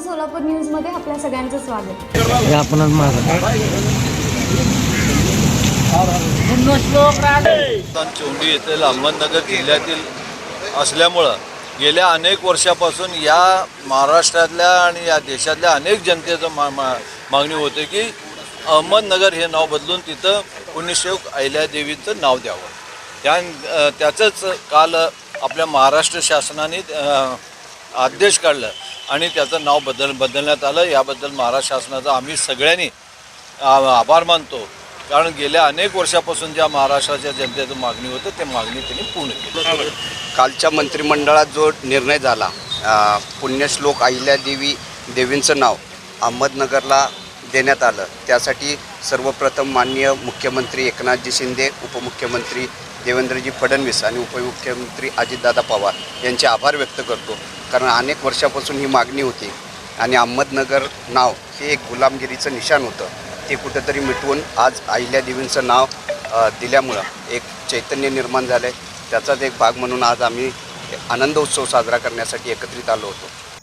सोलापूर न्यूजमध्ये आपल्या सगळ्यांचं स्वागत. हे आपणच चोंडी येथील अहमदनगर जिल्ह्यातील असल्यामुळं गेल्या अनेक वर्षापासून या महाराष्ट्रातल्या आणि या देशातल्या अनेक जनतेचं मा मा मागणी होते की अहमदनगर हे नाव बदलून तिथं पुण्यश्लोक अहिल्यादेवीचं नाव द्यावं. त्या त्याचंच काल आपल्या महाराष्ट्र शासनाने अ, आदेश काढलं. आणि त्याचं नाव बदल बदलण्यात आलं. याबद्दल महाराष्ट्र शासनाचा आम्ही सगळ्यांनी आभार मानतो. कारण गेल्या अनेक वर्षापासून ज्या महाराष्ट्राच्या जनतेचं मागणी होतं ते मागणी त्यांनी पूर्ण केली. कालच्या मंत्रिमंडळात जो निर्णय झाला पुण्यश्लोक अहिल्यादेवी देवींचं नाव अहमदनगरला देण्यात आलं. त्यासाठी सर्वप्रथम माननीय मुख्यमंत्री एकनाथजी शिंदे उपमुख्यमंत्री देवेंद्रजी फडणवीस आणि उपमुख्यमंत्री अजितदादा पवार यांचे आभार व्यक्त करतो. कारण अनेक वर्षापासून ही मागणी होती आणि अहमदनगर नाव हे एक गुलामगिरीचं निशाण होतं. ते कुठंतरी मिटवून आज अहिल्यादेवींचं नाव दिल्यामुळं एक चैतन्य निर्माण झालं आहे त्याचाच एक भाग म्हणून आज आम्ही आनंद उत्सव साजरा करण्यासाठी एकत्रित आलो होतो.